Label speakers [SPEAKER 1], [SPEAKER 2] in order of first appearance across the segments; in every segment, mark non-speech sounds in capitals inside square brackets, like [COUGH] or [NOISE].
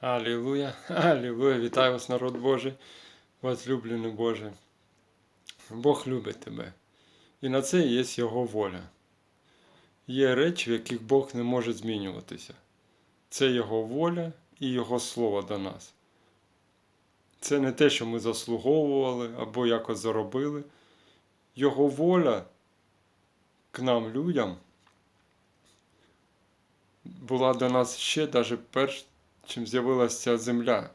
[SPEAKER 1] Аллилуйя, [LAUGHS] Аллилуйя, вітаю вас, народ Божий, возлюблений Боже. Бог любить тебе. І на це є Його воля. Є речі, в яких Бог не може змінюватися. Це Його воля і Його слово до нас. Це не те, що ми заслуговували або якось заробили. Його воля к нам, людям, була до нас ще навіть перш чим з'явилася земля.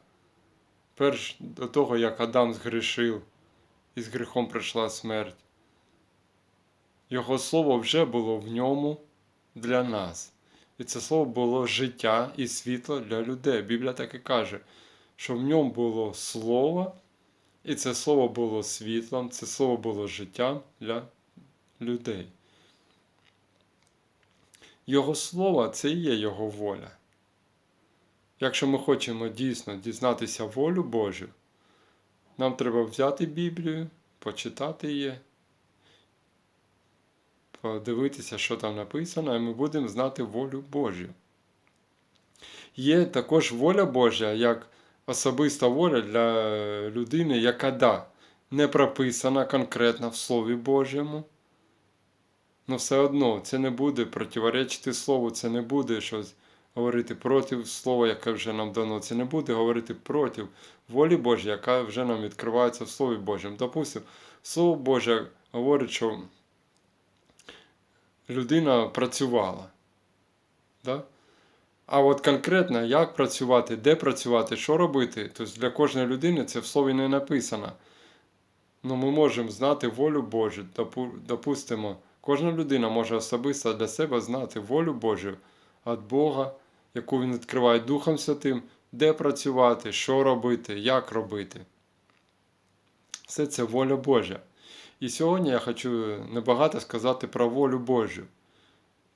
[SPEAKER 1] Перш до того, як Адам згрішив, і з гріхом прийшла смерть. Його слово вже було в ньому для нас. І це слово було життя і світло для людей. Біблія так і каже, що в ньому було слово, і це слово було світлом, це слово було життям для людей. Його слово це і є Його воля. Якщо ми хочемо дійсно дізнатися волю Божу, нам треба взяти Біблію, почитати її, подивитися, що там написано, і ми будемо знати волю Божу. Є також воля Божа як особиста воля для людини, яка да, не прописана конкретно в Слові Божому. Ну все одно це не буде противоречити Слову, це не буде щось говорити проти слова, яке вже нам дано. Це не буде говорити проти волі Божої, яка вже нам відкривається в Слові Божому. Допустимо, Слово Боже говорить, що людина працювала. Да? А от конкретно, як працювати, де працювати, що робити, тобто для кожної людини це в слові не написано. Ну, ми можемо знати волю Божу. Допустимо, кожна людина може особисто для себе знати волю Божу від Бога, яку він відкриває Духом Святим, де працювати, що робити, як робити. Все це воля Божа. І сьогодні я хочу небагато сказати про волю Божу.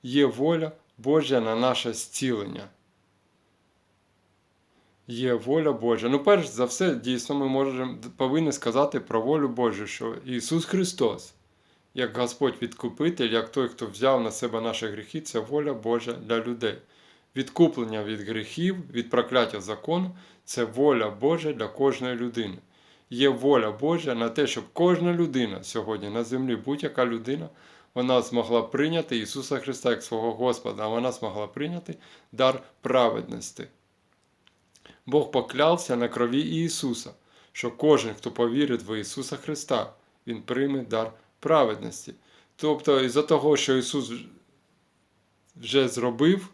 [SPEAKER 1] Є воля Божа на наше зцілення. Є воля Божа. Ну, перш за все, дійсно, ми можемо, повинні сказати про волю Божу, що Ісус Христос, як Господь відкупитель, як той, хто взяв на себе наші гріхи, це воля Божа для людей відкуплення від гріхів, від прокляття закону це воля Божа для кожної людини. Є воля Божа на те, щоб кожна людина сьогодні на землі, будь-яка людина, вона змогла прийняти Ісуса Христа як свого Господа, а вона змогла прийняти дар праведності. Бог поклявся на крові Ісуса, що кожен, хто повірить в Ісуса Христа, Він прийме дар праведності. Тобто, із-за того, що Ісус вже зробив,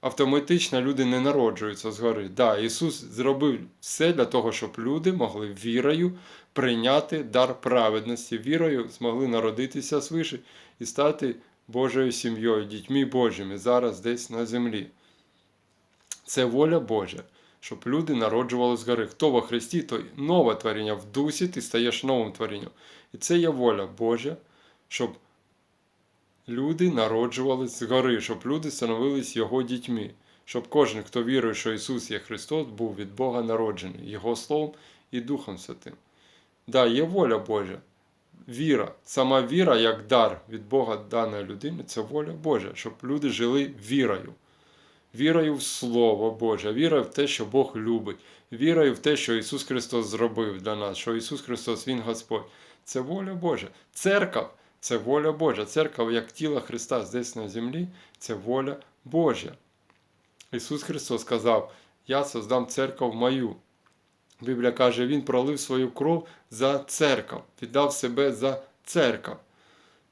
[SPEAKER 1] автоматично люди не народжуються згори. Да, Ісус зробив все для того, щоб люди могли вірою прийняти дар праведності, вірою змогли народитися свише і стати Божою сім'єю, дітьми Божими зараз десь на землі. Це воля Божа. Щоб люди народжували згори. Хто во Христі, то нове творіння в дусі, ти стаєш новим творінням. І це є воля Божа, щоб люди народжувалися згори, щоб люди становились Його дітьми, щоб кожен, хто вірує, що Ісус є Христос, був від Бога народжений, Його Словом і Духом Святим. Да, є воля Божа. Віра, сама віра, як дар від Бога даної людини, це воля Божа, щоб люди жили вірою. Вірою в Слово Боже, вірою в те, що Бог любить, вірою в те, що Ісус Христос зробив для нас, що Ісус Христос Він Господь. Це воля Божа. Церква це воля Божа. Церква, як тіло Христа здесь на землі, це воля Божа. Ісус Христос сказав: Я создам церкву мою. Біблія каже, Він пролив свою кров за церкву, віддав себе за церкву.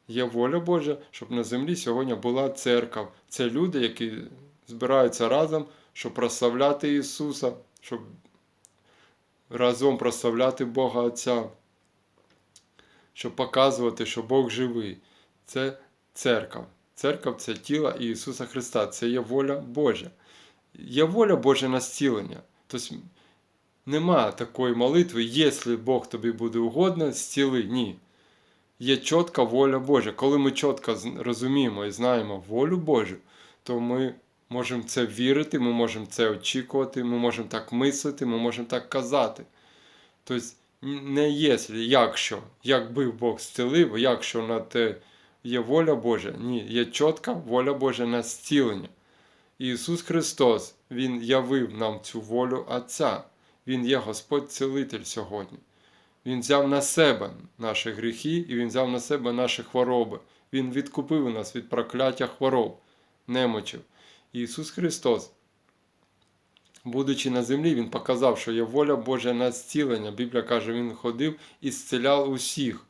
[SPEAKER 1] Є воля Божа, щоб на землі сьогодні була церква. Це люди, які збираються разом, щоб прославляти Ісуса, щоб разом прославляти Бога Отця щоб показувати, що Бог живий. Це церква. Церква це тіло Ісуса Христа, це є воля Божа. Є воля Божа на зцілення. Тобто нема такої молитви, якщо Бог тобі буде угодно, зціли. Ні. Є чітка воля Божа. Коли ми чітко розуміємо і знаємо волю Божу, то ми можемо це вірити, ми можемо це очікувати, ми можемо так мислити, ми можемо так казати. Тобто, не єслі, якщо, якби Бог зцілив, якщо на те є воля Божа. Ні, є чітка воля Божа на зцілення. Ісус Христос, Він явив нам цю волю Отця. Він є Господь Цілитель сьогодні. Він взяв на себе наші гріхи і Він взяв на себе наші хвороби. Він відкупив нас від прокляття хвороб, немочів. Ісус Христос, будучи на землі, Він показав, що є воля Божа на зцілення. Біблія каже, Він ходив і зціляв усіх.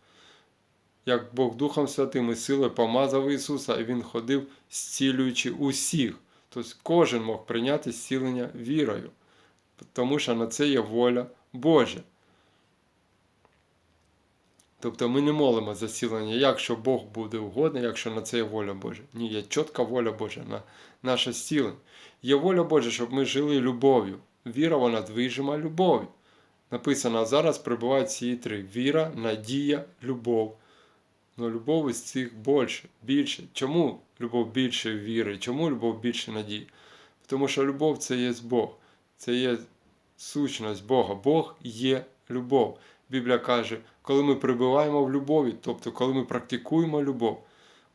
[SPEAKER 1] Як Бог Духом Святим і силою помазав Ісуса, і Він ходив, зцілюючи усіх. Тобто кожен мог прийняти зцілення вірою, тому що на це є воля Божа. Тобто ми не молимо за зцілення, якщо Бог буде угодний, якщо на це є воля Божа. Ні, є чітка воля Божа на наше зцілення. Є воля Божа, щоб ми жили любов'ю. Віра, вона движима любов'ю. Написано, а зараз прибувають ці три: віра, надія, любов. Ну, любов із цих більше, більше. Чому любов більше віри? Чому любов більше надії? Тому що любов це є Бог, це є сущність Бога. Бог є любов. Біблія каже, коли ми прибуваємо в любові, тобто коли ми практикуємо любов,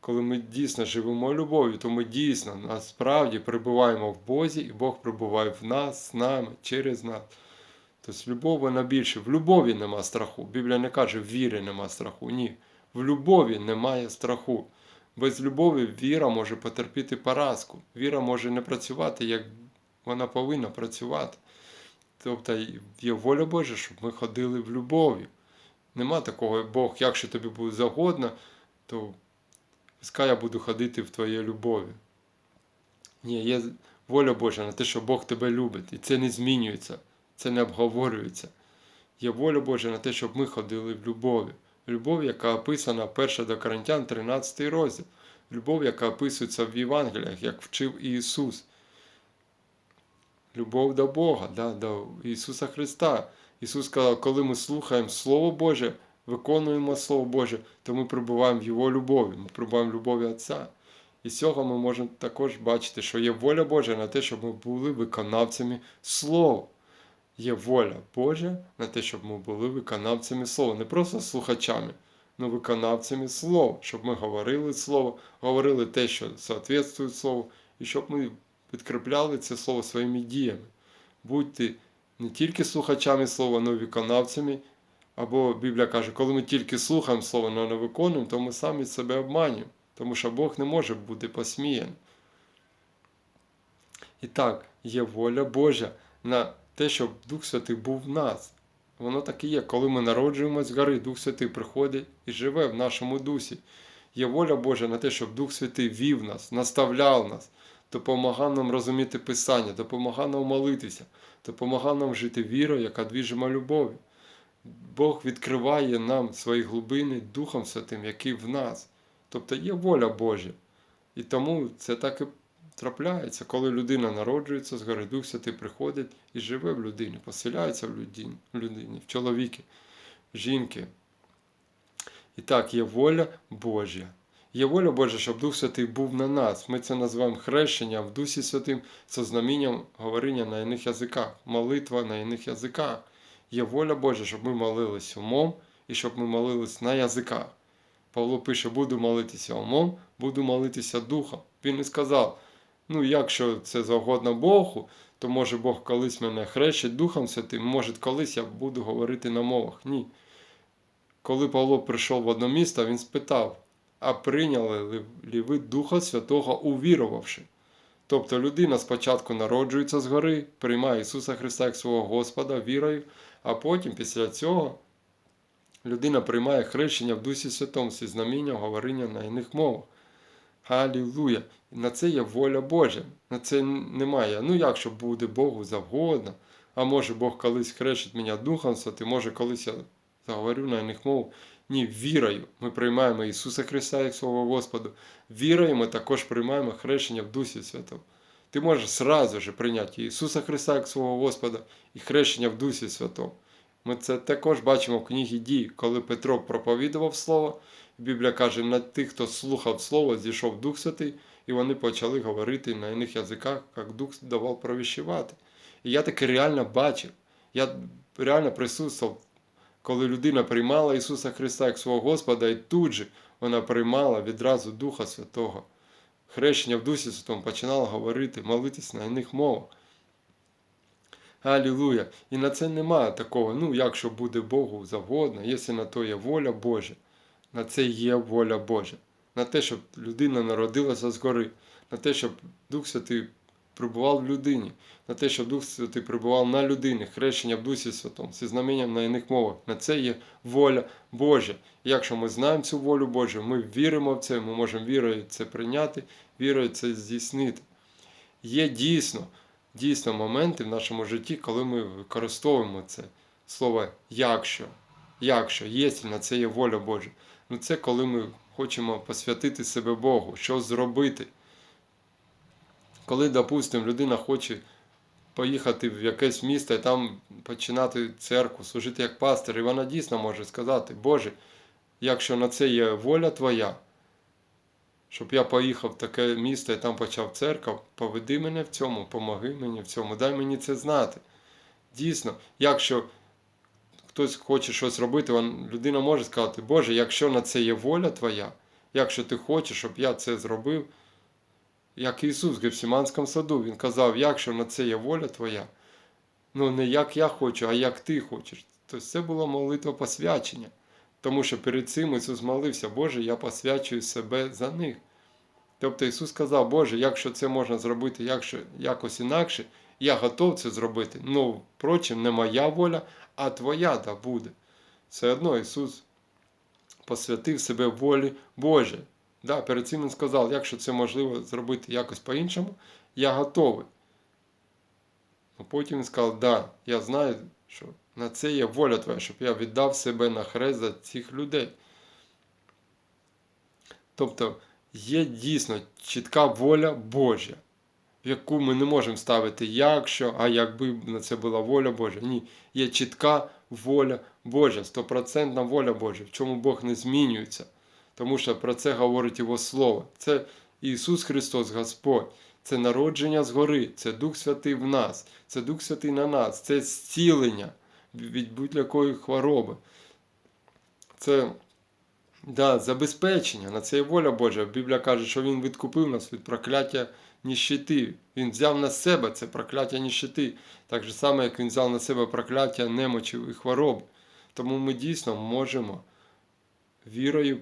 [SPEAKER 1] коли ми дійсно живемо любов'ю, то ми дійсно насправді прибуваємо в Бозі, і Бог прибуває в нас, з нами, через нас. Тобто любов вона більше. В любові нема страху. Біблія не каже, в вірі нема страху. Ні. В любові немає страху. Без любові віра може потерпіти поразку. Віра може не працювати, як вона повинна працювати. Тобто є воля Божа, щоб ми ходили в любові. Нема такого, Бог, якщо тобі буде загодно, то пускай я буду ходити в твоїй любові. Ні, є воля Божа на те, що Бог тебе любить. І це не змінюється, це не обговорюється. Є воля Божа на те, щоб ми ходили в любові. Любов, яка описана 1 до Коринтян, 13 розділ. Любов, яка описується в Євангеліях, як вчив Ісус. Любов до Бога, да, до Ісуса Христа. Ісус сказав, коли ми слухаємо Слово Боже, виконуємо Слово Боже, то ми прибуваємо в Його любові, ми прибуваємо в любові Отця. І з цього ми можемо також бачити, що є воля Божа на те, щоб ми були виконавцями Слова. Є воля Божа на те, щоб ми були виконавцями Слова, не просто слухачами, але виконавцями Слова, щоб ми говорили Слово, говорили те, що соответствує Слову, і щоб ми підкріпляли це слово своїми діями. Будьте не тільки слухачами слова, але й виконавцями. Або Біблія каже, коли ми тільки слухаємо слово, але не виконуємо, то ми самі себе обманюємо, тому що Бог не може бути посміяний. І так, є воля Божа на те, щоб Дух Святий був в нас. Воно так і є. Коли ми народжуємось з гори, Дух Святий приходить і живе в нашому дусі. Є воля Божа на те, щоб Дух Святий вів нас, наставляв нас, допомагав нам розуміти Писання, допомагав нам молитися, допомагав нам жити вірою, яка двіжима любов'ю. Бог відкриває нам свої глибини Духом Святим, який в нас. Тобто є воля Божа. І тому це так і трапляється, коли людина народжується, згори Дух Святий приходить і живе в людині, поселяється в людині, в людині, в чоловіки, в жінки. І так, є воля Божа. Є воля Божа, щоб Дух Святий був на нас. Ми це називаємо хрещенням в Дусі Святим, це знамінням говорення на іних язиках, молитва на іних язиках. Є воля Божа, щоб ми молились умом і щоб ми молились на язиках. Павло пише, буду молитися умом, буду молитися духом. Він і сказав: ну, якщо це завгодно Богу, то може Бог колись мене хрещить Духом Святим, може колись я буду говорити на мовах. Ні. Коли Павло прийшов в одне місто, він спитав, а прийняли ли ви Духа Святого, увірувавши? Тобто людина спочатку народжується згори, приймає Ісуса Христа як свого Господа вірою, а потім, після цього, людина приймає хрещення в Дусі Святому, зі знамінням говорення на іних мовах. Алілуя! На це є воля Божа. На це немає. Ну, якщо буде Богу завгодно, а може Бог колись хрещить мене Духом Святим, може колись я заговорю на іних мовах. Ні, вірою ми приймаємо Ісуса Христа як свого Господа. Вірою ми також приймаємо хрещення в Дусі Святому. Ти можеш сразу же прийняти Ісуса Христа як свого Господа і хрещення в Дусі Святому. Ми це також бачимо в книгі дій, коли Петро проповідував Слово. Біблія каже, на тих, хто слухав Слово, зійшов Дух Святий, і вони почали говорити на іних язиках, як Дух давав провіщувати. І я таке реально бачив. Я реально присутствував коли людина приймала Ісуса Христа як свого Господа, і тут же вона приймала відразу Духа Святого. хрещення в Дусі Святому, починали говорити, молитись на іних мовах. Алілуя. І на це немає такого, ну, якщо буде Богу завгодно, якщо на то є воля Божа, на це є воля Божа. На те, щоб людина народилася згори, на те, щоб Дух Святий прибував в людині, на те, щоб Дух Святий прибував на людині, хрещення в Дусі Святому, зі знаменням на іних мовах. На це є воля Божа. І якщо ми знаємо цю волю Божу, ми віримо в це, ми можемо вірою це прийняти, вірою це здійснити. Є дійсно, дійсно моменти в нашому житті, коли ми використовуємо це слово якщо. Якщо, якщо на це є воля Божа. Ну це коли ми хочемо посвятити себе Богу, що зробити. Коли, допустимо, людина хоче поїхати в якесь місто і там починати церкву, служити як пастир, і вона дійсно може сказати, Боже, якщо на це є воля Твоя, щоб я поїхав в таке місто і там почав церкву, поведи мене в цьому, помоги мені в цьому, дай мені це знати. Дійсно, якщо хтось хоче щось робити, людина може сказати, Боже, якщо на це є воля Твоя, якщо ти хочеш, щоб я це зробив, як Ісус в Гефсиманському саду, Він казав, якщо на це є воля Твоя, ну не як я хочу, а як ти хочеш. Тобто це була молитва посвячення. Тому що перед цим Ісус молився, Боже, я посвячую себе за них. Тобто Ісус сказав, Боже, якщо це можна зробити якщо, якось інакше, я готов це зробити. Ну, впрочем, не моя воля, а Твоя да буде. Все одно Ісус посвятив себе волі Божій. Да, перед цим Він сказав, якщо це можливо зробити якось по-іншому, я готовий. А потім він сказав, да, я знаю, що на це є воля Твоя, щоб я віддав себе на хрест за цих людей. Тобто є дійсно чітка воля Божа, в яку ми не можемо ставити якщо, а якби на це була воля Божа. Ні, є чітка воля Божа, стопроцентна воля Божа, в чому Бог не змінюється. Тому що про це говорить Його Слово. Це Ісус Христос, Господь. Це народження згори, це Дух Святий в нас, це Дух Святий на нас, це зцілення від будь-якої хвороби. Це да, забезпечення, на це є воля Божа. Біблія каже, що Він відкупив нас від прокляття ніщити. Він взяв на себе це прокляття ніщити. Так же само, як Він взяв на себе прокляття немочів і хвороб. Тому ми дійсно можемо вірою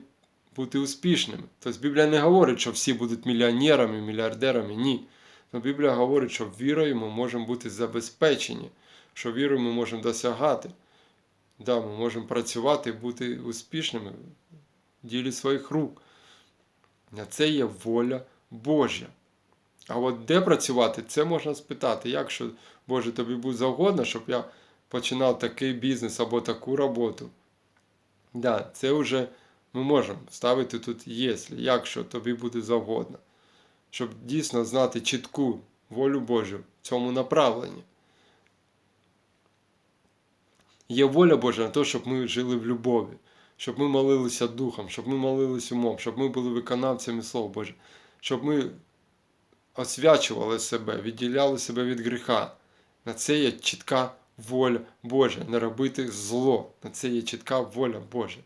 [SPEAKER 1] бути успішними. Тобто Біблія не говорить, що всі будуть мільйонерами, мільярдерами. Ні. Но Біблія говорить, що вірою ми можемо бути забезпечені, що вірою ми можемо досягати. Да, ми можемо працювати і бути успішними в ділі своїх рук. На це є воля Божа. А от де працювати, це можна спитати. Якщо, Боже, тобі буде завгодно, щоб я починав такий бізнес або таку роботу. Да, це вже ми можемо ставити тут «якщо», якщо тобі буде завгодно. Щоб дійсно знати чітку волю Божу в цьому направленні. Є воля Божа на те, щоб ми жили в любові, щоб ми молилися духом, щоб ми молилися умом, щоб ми були виконавцями Слова Боже, щоб ми освячували себе, відділяли себе від гріха. На це є чітка воля Божа, не робити зло. На це є чітка воля Божа.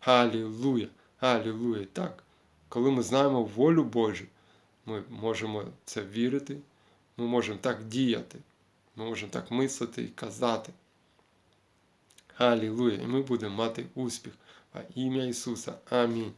[SPEAKER 1] Алілуя, Галілуя! Так, коли ми знаємо волю Божу, ми можемо це вірити, ми можемо так діяти, ми можемо так мислити і казати. Галілуя! І ми будемо мати успіх. Во ім'я Ісуса. Амінь.